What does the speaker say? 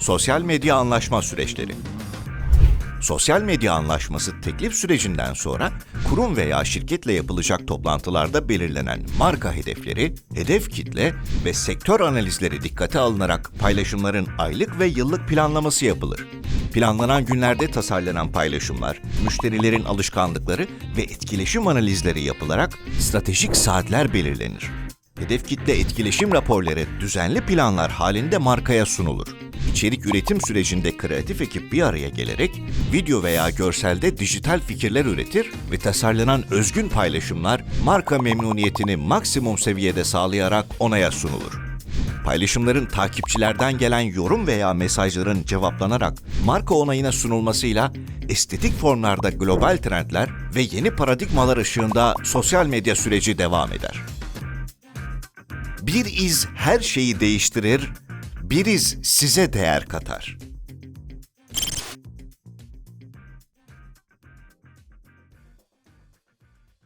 Sosyal medya anlaşma süreçleri. Sosyal medya anlaşması teklif sürecinden sonra kurum veya şirketle yapılacak toplantılarda belirlenen marka hedefleri, hedef kitle ve sektör analizleri dikkate alınarak paylaşımların aylık ve yıllık planlaması yapılır. Planlanan günlerde tasarlanan paylaşımlar, müşterilerin alışkanlıkları ve etkileşim analizleri yapılarak stratejik saatler belirlenir. Hedef kitle etkileşim raporları düzenli planlar halinde markaya sunulur. İçerik üretim sürecinde kreatif ekip bir araya gelerek video veya görselde dijital fikirler üretir ve tasarlanan özgün paylaşımlar marka memnuniyetini maksimum seviyede sağlayarak onaya sunulur. Paylaşımların takipçilerden gelen yorum veya mesajların cevaplanarak marka onayına sunulmasıyla estetik formlarda global trendler ve yeni paradigmalar ışığında sosyal medya süreci devam eder. Bir iz her şeyi değiştirir, bir iz size değer katar.